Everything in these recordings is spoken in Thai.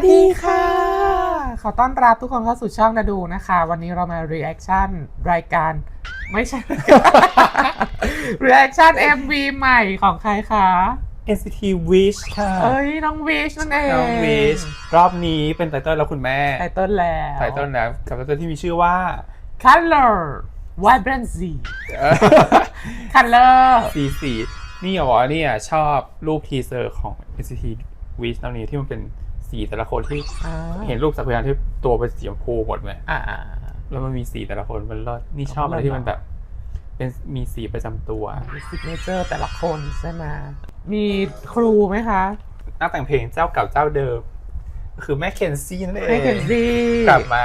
วัสดีค่ะ ขอต้อนรับทุกคนเข้าสู่ช่องนาดูนะคะ วันนี้เรามา reaction รายการ ไม่ใช่ reaction MV ใหม่ของใครคะ NCT Wish ค่ะเอ้ยน้องวิชนั่นเองน้อง Wish รอบนี้เป็นไตเติ้ลแล้วคุณแม่ไตเติ้ลแล้วไตเติ้ลแล้วกับไตเติ้ลที่มีชื่อว่า color vibrancy color สีสีนี่เหรอเนี่ยชอบรูปทีเซอร์ของ NCT Wish ตอนนี้ที่มันเป็น สีแต่ละคนที่อ่าเห็นรูปสักพยานที่ตัวเป็นสีชมพูหมดไหมอ่าอ่า แล้วมันมีสีแต่ละคนมันรอดนี่ชอบอะไรที่มันแบบ เป็นมีสีประจำตัวซิกเนเจอร์แต่ละคนใช่ไหมมีครูไหมคะนักแต่งเพลงเจ้าเก่าเจ้าเดิม คือแม่เคนซี่นั่นเองให้เคนซี่กลับมา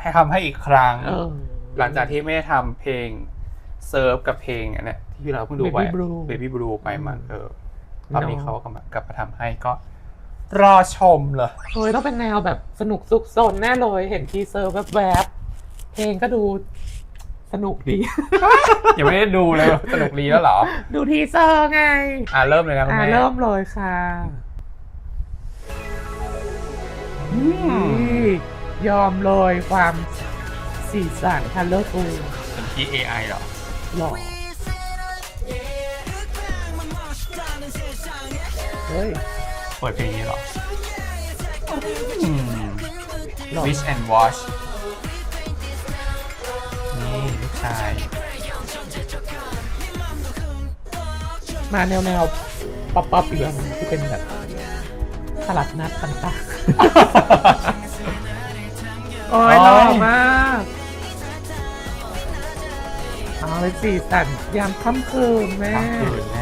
ให้ทำให้อีกครั้ง เออ หลังจากที่ไม่ได้ทำเพลงเซิร์ฟกับเพลงอันเนี้ยที่เราเพิ่งดูไป Baby Blue Baby Blue ไปมาเออเนรอะอบนี้เขากลับมากลับมาทำให้ก็ รอชมเลยเฮ้ยต้องเป็นแนวแบบสนุกสุกสนแน่เลยเห็นทีเซอร์แวบๆเพลงก็ดูสนุกดี ยังไม่ได้ดูเลยสนุกดีแล้วเหรอ ดูทีเซอร์ไง อะเริ่มเลยนะคุณอ่าแม่เริ่มเลยค่ะอืมนี่ยอมเลยความสีสันคัลเลอร์ฟูเป็นที่ AI เหรอ หล่อเฮ้ย เปิดเพลงนี้เหรออืมหล่อ Wish and Watch นี่ลูกชาย มาแนวแนวป๊อปป๊อปอีกแล้วนะที่เป็นแบบตลาดนัดต่างๆโอ้ยหล่อมากเอาเลยสีสันยามค่ำคืนแม่ทั้งคืนแน่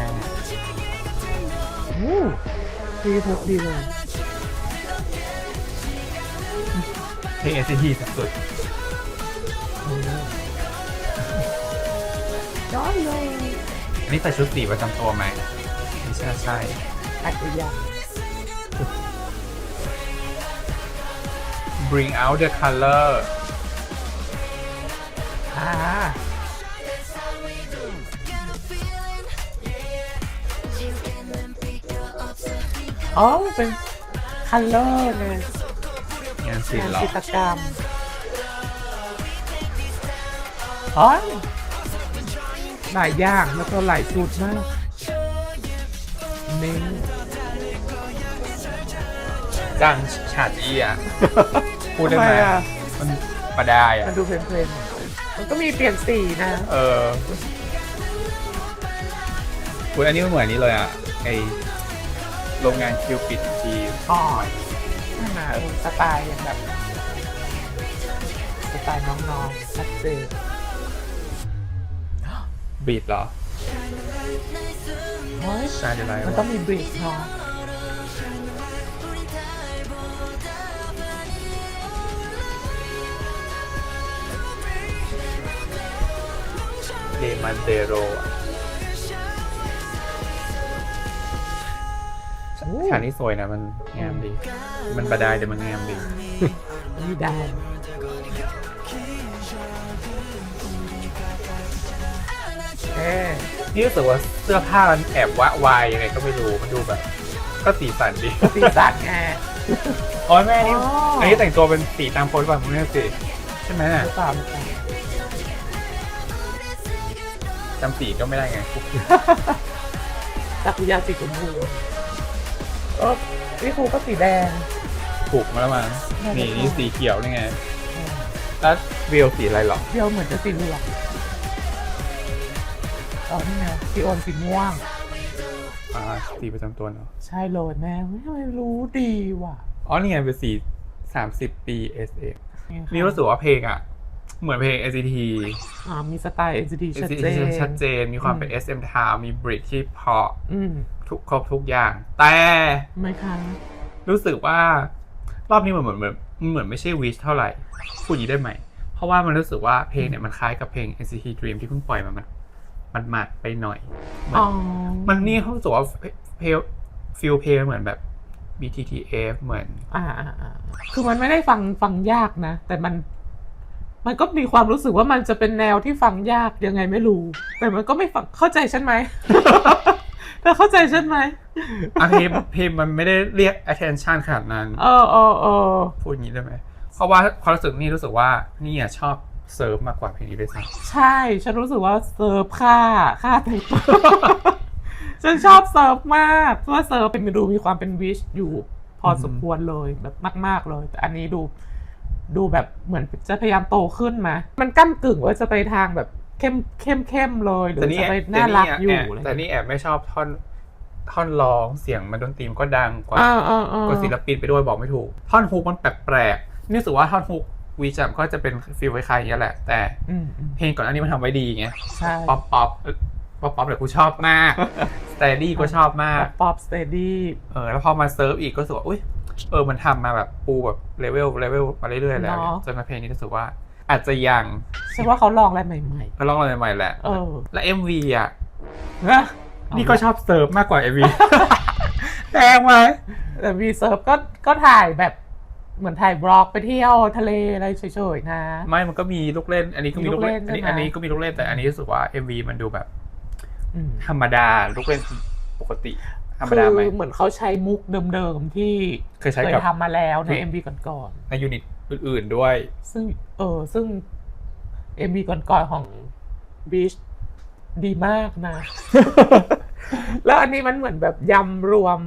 ดีทุกดีเลยเพลง NCT สุดย้อนเลยๆอันนี้ใส่ชุดสีประจำตัวไหมไม่ใช่ใช่อัจฉริยะ Bring out the color อ่า อ๋อ เป็นคัลเลอร์ไงงานศิลงานป์เหรอ จิตรกรรมอ๋อหลายอย่างแล้วก็หลายชุดมากนี่จ้างฉาจีอะ พูดได้ทำไหมอะ มันประได้อะ มันดูเพลนๆมันก็มีเปลี่ยนสีนะ เออคุณอันนี้มันเหมือนนี้เลยอะ ไอ โรงงานคิวปิดทีอ๋อนั่นนะเออสไตล์อย่างแบบสไตล์น้องๆชัดเจนบีดเหรอเฮ้ยใช่เดี๋ยวไรมันต้องมีบริดเนาะเดมันเดโรอะ ฉากนี้สวยนะมันงามดี มันประได้แต่มันงามดีมีดาวเอ๊ะนี่รู้สึกว่าเสื้อผ้ามันแอบวะวายยังไงก็ไม่รู้มันดูแบบ ก็สีสันดีสีสันไงอ๋อแม่นี่อ๋ออัอันนี้แต่งตัวเป็นสีตามโพสต์ป่ะมึงเนี่ยสิใช่ไหมหรือเปล่าหรือเปล่าจำสีก็ไม่ได้ไงจักรยานสีชมพู เออนี่ครูก็สีแดง ถูกมาแล้วมั้งน่าจะนี่ถูกนี่สีเขียวนี่ไงแล้วเรียวสีอะไรหรอเดียวเหมือนจะสีเหลืองอ๋อนี่ไงสีโอนสีม่วง อ่าสีประจำตัวเนาะใช่เลยแม่เฮ้ยทำไมรู้ดีว่ะอ๋อนี่ไงเป็นสีสามสิบปี SF นี่ค่ะนี่รู้สึกว่าเพลงอะ เหมือนเพลง NCT อ่ามีสไตล์ NCT ชัด NCT เจนชัดเจน มีความเป็นอืม SM Town มีบริดที่เพราะ อืม ทุกครบทุกอย่าง แต่ไม่คะรู้สึกว่ารอบนี้มันเหมือนเหมือนมันเหมือนไม่ใช่วิชเท่าไหร่พูดอย่างนี้ได้ไหม เพราะว่ามันรู้สึกว่าเพลงเนี่ยมันคล้ายกับเพลง NCT Dream ที่เพิ่งปล่อยมา มันมันหมัดไปหน่อยเหมือนอ๋อมันนี่เขารู้สึกว่าเพลฟิลเพลงเหมือนแบบ BTTF เหมือนอ่าอ่าอ่า คือมันไม่ได้ฟังฟังยากนะ แต่มันมันก็มีความรู้สึกว่ามันจะเป็นแนวที่ฟังยากยังไงไม่รู้ แต่มันก็ไม่ฟังเข้าใจฉันไหม เธอเข้าใจฉันไหมอะเพลงเพลงมันไม่ได้เรียก attention ขนาดนั้นเออเออเออพูดอย่างนี้ได้ไหมเพราะว่าความรู้สึกนี่รู้สึกว่านี่อะชอบเซิร์ฟมากกว่าเพลงนี้ด้วยซ้ใช่ ฉันรู้สึกว่าเซิร์ฟค่าค่าไทเปอร์ฉันชอบเซิร์ฟมากเพราะว่าเซิร์ฟเป็นดูมีความเป็นวิชอยู่ พอสมควรเลยแบบมาก ๆเลย แต่อันนี้ดูดูแบบเหมือนจะพยายามโตขึ้นมา มันก้ากึ่งว่าจะไปทางแบบ เข้มเข้มเข้มเลยหำรือแต่นี่จะไปแต่น่ารักอยู่แอบอะไรแต่นี่แอบไม่ชอบท่อนท่อนร้องเสียงมันดนตรีมันก็ดังกว่าอ่าอ่าอ่ากว่าศิลปินไปด้วยบอกไม่ถูก ท่อนฮุกมันแปลกๆนี่รู้สึกว่าท่อนฮุกวีจัมก็จะเป็นฟีลคล้ายๆอย่างนี้ยแหละ แต่อืมอืมเพลงก่อนอันนี้มันทำไว้ดีไงใช่ป๊อปป๊อปป๊อปป๊อปเดี๋ยวกูชอบมากสเตดี้ก็ชอบมากป๊อปสเตดี้เออแล้วพอมาเซิร์ฟอีกก็รู้สึกว่าอุ้ยเออมันทำมาแบบปูแบบเลเวลเลเวลมาเรื่อยๆแล้วจนมาเพลงนี้รู้สึกว่า อาจจะยัง ฉันว่าเขาลองอะไรใหม่ ก็ลองอะไรใหม่ๆแหละ ๆ เออ และ MV อะนะนี่ก็ชอบเซิร์ฟมากกว่า MV แปลงไหมแต่วีเซิร์ฟก็ก็ถ่ายแบบเหมือนถ่ายบล็อกไปเที่ยวทะเลอะไรเฉยๆนะ ไม่มันก็มีลูกเล่น อันนี้ก็มีลูกเล่นมีลูกเล่นอันนี้ใช่ไหม อันนี้ก็มีลูกเล่นแต่อันนี้รู้สึกว่า MV มันดูแบบอืมธรรมดาลูกเล่นปกติ ธรรมคืดาอไหมเหมือนเขาใช้มุกเดิมๆที่เคยใช้กับ ทำมาแล้วในที่ MV ก่อนในยูนิตอื่นๆด้วย ๆ ซึ่งเออซึ่ง MV ก่อนๆของ Beach ดีมากนะ แล้วอันนี้มันเหมือนแบบยำรวม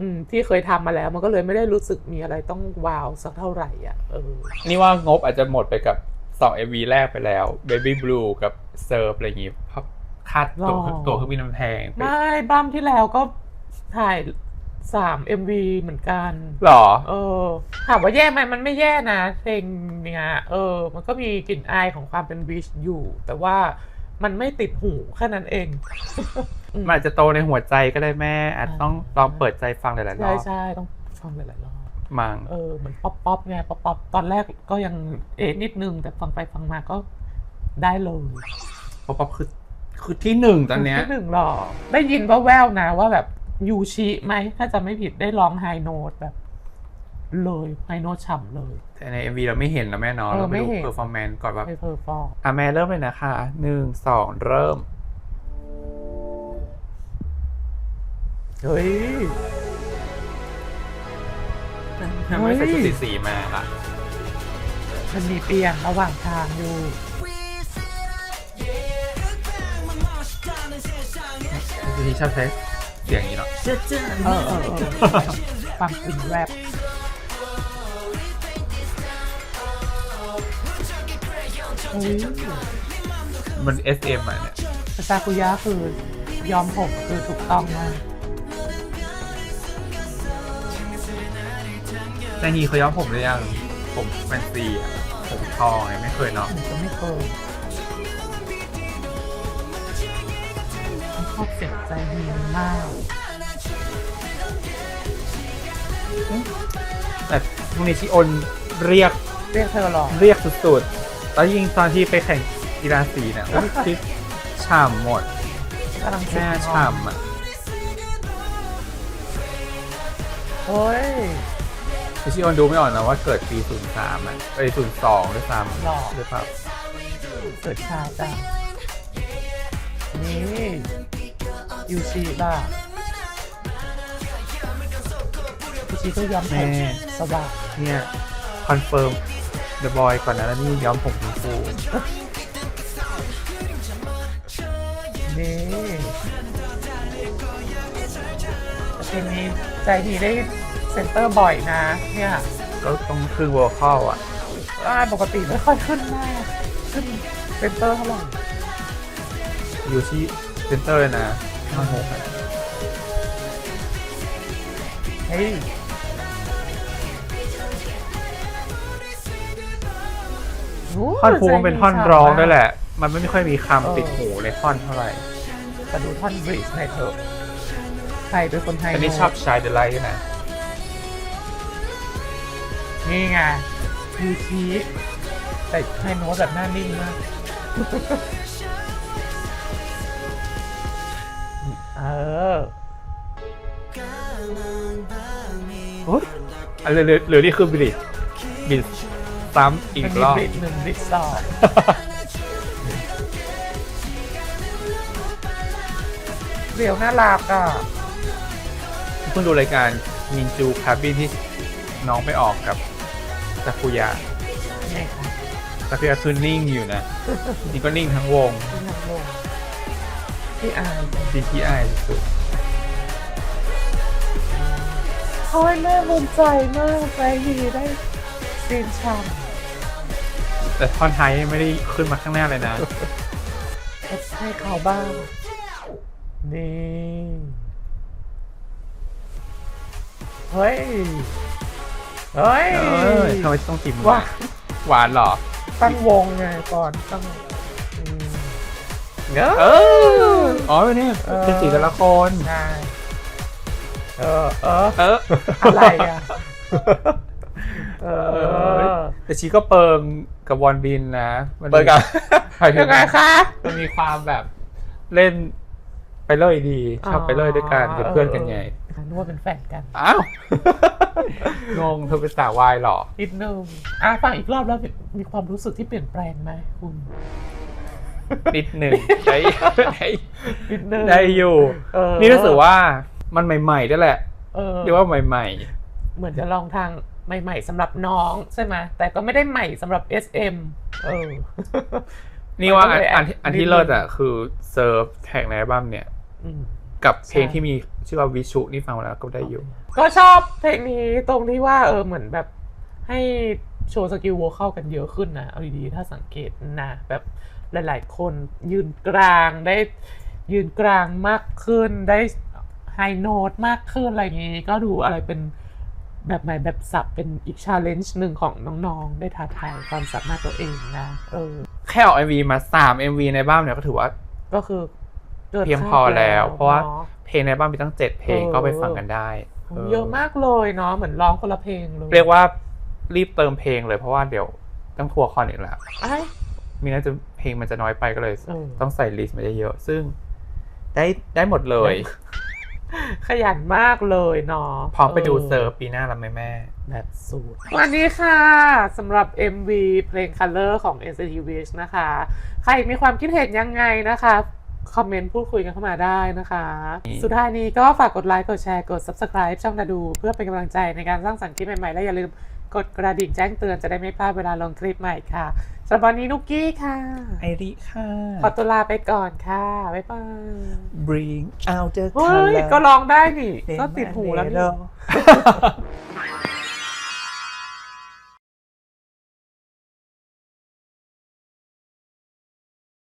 อืมที่เคยทำมาแล้ว มันก็เลยไม่ได้รู้สึกมีอะไรต้องว้าวสักเท่าไหร่อะเออนี่ว่างบอาจจะหมดไปกับสอง MV แรกไปแล้ว Baby Blue กับ Surf อะไรอย่างงี้เพราะค่าตัวหรอตัวเครื่องบินมันแพงไป ไม่บ้ามที่แล้วก็ถ่าย สาม MV เหมือนกัน หรอ เออ ถามว่าแย่ไหมมันไม่แย่นะ เพลงเนี้ยเออ มันก็มีกลิ่นอายของความเป็นวิชอยู่ แต่ว่ามันไม่ติดหูแค่นั้นเอง มันอาจจะโตในหัวใจก็ได้แม่ อาจจะต้องลองเปิดใจฟังหลายๆรใช่อบใช่ต้องฟังหลายๆรอบมังเออเหมือนป๊อปป๊อปไงป๊อปป๊อปตอนแรกก็ยังเอะนิดนึง แต่ฟังไปฟังมาก็ได้เลยเพราะป๊อปคือคือที่หนึ่งตอนเนี้ยที่หนึ่งหรอได้ยินว่าแววๆนะว่าแบบ ยูชิไหมถ้าจะไม่ผิดได้ร้องไฮโน้ตแบบ เลยไฮโน้ตฉ่ำเลย แต่ใน MV เราไม่เห็นนะแม่เนาะเออเราไปดูไม่เห็น เพอร์ฟอร์แมนซ์ก่อนว่าไปเพอร์ฟอร์อะแม่เริ่มเลยนะคะหนึ่งสองเริ่ม เฮ้ย ทำไมใส่ชุดสีสีๆมาล่ะ มันมีเปลี่ยนระหว่างทางอยู่ คือที่ชอบใช้เสียงอย่างนี้เนาะเออเออเออฟังอินแรปเฮ้ยมัน SM อะเนี่ยซากุยะคือยอมผมคือถูกต้องมากแต่ฮีเขาย้อมผมหรือยังผมแฟนซีอะผมทองไงไม่เคยเนาะ ผมก็ไม่เคย ชอบเสียงใจดีมากแต่พรุ่งนี้ชิโอนเรียกเรียกเธอหรอเรียกสุดๆแล้วยิ่งตอนที่ไปแข่งกีฬาสีเนี่ยโอ้ยคิดฉ่ำหมดกำลังแม่ฉ่ำอะเฮ้ยแต่ชิโอนดูไม่ออกนะว่าเกิดปี 03อะเอ้ย02ด้วยซ้หรอำหรือเปล่าเกิดชาจังนี่ ยูชิล่ะยูชิก็ย้อมผแม่มสว่างเนี่ย คอนเฟิร์มเดอะบอยก่อนนะแล้วนี่ย้อมผมชมพูนี่แต่เพลงนี้ใจดีได้เซนเตอร์บ่อยนะ เนี่ยก็ต้องคือวอลคอลอะ อ่าปกติไม่ค่อยขึ้นหน้าขึ้นเซนเตอร์เท่าไหร่อยู่ที่เซ็นเตอร์เลยนะ ท่อนหกอะเฮ้ยท่อนฮุกมันเป็นท่อนร้องใจดีด้วยแหละ มันไม่ค่อยมีเออคำติดหูในท่อนเท่าไหร่แต่ดูท่อนบริดจ์หน่อยเถอะใครเป็นคนไทยอันนี้ชอบชายเดลไลท์นะ นี่ไงยูชีแต่ไฮโน้ตแบบหน้านิ่งมาก โอ๊ยอันเหลือเหลือเหลือนี่คือบิลิตบิลิตซ้ำอีกรอบมันมีบริดจ์หนึ่งบริดจ์สองเรียวน่ารักอะเพิ่งดูรายการมินจูคาบินที่น้องไปออกกับซากุยะไงคะซากุยะคือนิ่งอยู่นะจริงก็นิ่งทั้งวงที่ทำวงพี่อาย DTI สุด โอ้ยแม่ภูมิใจมากใจดีได้ซีนฉ่ๆแต่ท่อนท้ายไม่ได้ขึ้นมาข้างหน้าเลยนะำให้เขาบ้าง นี่ เฮ้ย เฮ้ยเออทำไมต้องกินว่า หวานเหรอ ตั้งวงไงก่อนตั้งอืมเนอะ เออ อ๋อเนี่ยเออเป็นสีแต่ละคน ใช่ เออเออเอออะไรอะเอเอออแต่ชีก็เปิงกับวอนบินนะมันเปิงกับหมายถึยังไงคะมันมีความแบบเล่นไปเลยดีชอบไปเลยด้วยกันเป็นเพื่อนกันไงนึกว่าเป็นแฟนกันอ้าวงงเธอเป็นสาววายเหรอนิดนึงอะฟังอีกรอบแล้วมีความรู้สึกที่เปลี่ยนแปลงไหมคุณนิดหนึ่งได้ได้นิดนึงได้อยู่เออนี่รู้สึกว่า มันใหม่ๆด้วยแหละเออเรียกว่าใหม่เหมือนจะลองทางใหม่ ๆสำหรับน้องใช่ไหมแต่ก็ไม่ได้ใหม่สำหรับ SM เออๆนี่ว่าอันอันที่อันที่เลิศอะคือเซิร์ฟแท็กในอัลบั้มเนี่ยอืมกับเพลงใช่ที่มีชื่อว่าวิชุนี่ฟังมาแล้วก็ได้อยู่ ก็ชอบเพลงนี้ตรงที่ว่าเออเหมือนแบบให้โชว์สกิลโวเข้ากันเยอะขึ้นนะเอาดีๆถ้าสังเกตนะแบบหลาย ๆ คนยืนกลางได้ยืนกลางมากขึ้นได้ไฮโน้ตมากขึ้นอะไรอย่างนี้ ก็ดูอะไรเป็นแบบใหม่แบบสับเป็นอีกชาเลนจ์หนึ่งของน้องๆ ได้ท้าทายความสามารถตัวเองนะเออแค่ออก MV มาสาม MV ในบ้านเนี่ยก็ถือว่าก็คือกินเพียงพอแล้วคดเพราะว่านเพลงในบ้านมีตั้งเจ็ดเพลงเออก็ไปฟังกันได้โอ้เยอะมากเลยเนาะเหมือนร้องคนละเพลงเลย เรียกว่ารีบเติมเพลงเลยเพราะว่าเดี๋ยวต้องทัวร์คอนอีกแล้วไอ้ยมีน่าจะเพลงมันจะน้อยไปก็เลยเออต้องใส่ลิสต์มาเยอะๆซึ่งได้ได้หมดเลย ขยันมากเลยเนาะพร้อมไปดูเซิร์ฟปีหน้าแล้วไหมแม่ แบบสูตรวันนี้ค่ะสำหรับ MV เพลง Color ของ NCT Wish นะคะ ใครมีความคิดเห็นยังไงนะคะ คอมเมนต์พูดคุยกันเข้ามาได้นะคะ สุดท้ายนี้ก็ฝากกดไลค์กดแชร์กด Subscribe ช่องนาดู เพื่อเป็นกำลังใจในการสร้างสรรค์คลิปใหม่ๆ และอย่าลืม กดกระดิ่งแจ้งเตือนจะได้ไม่พลาดเวลาลงคลิปใหม่ค่ะสำหรับวันนี้นุกกี้ค่ะ ไอริค่ะ ขอตัวลาไปก่อนค่ะ บ๊ายบาย bring out the เฮ้ย color ก็ร้องได้นี่ ก็ติดหูแล้วนี่ Rainbow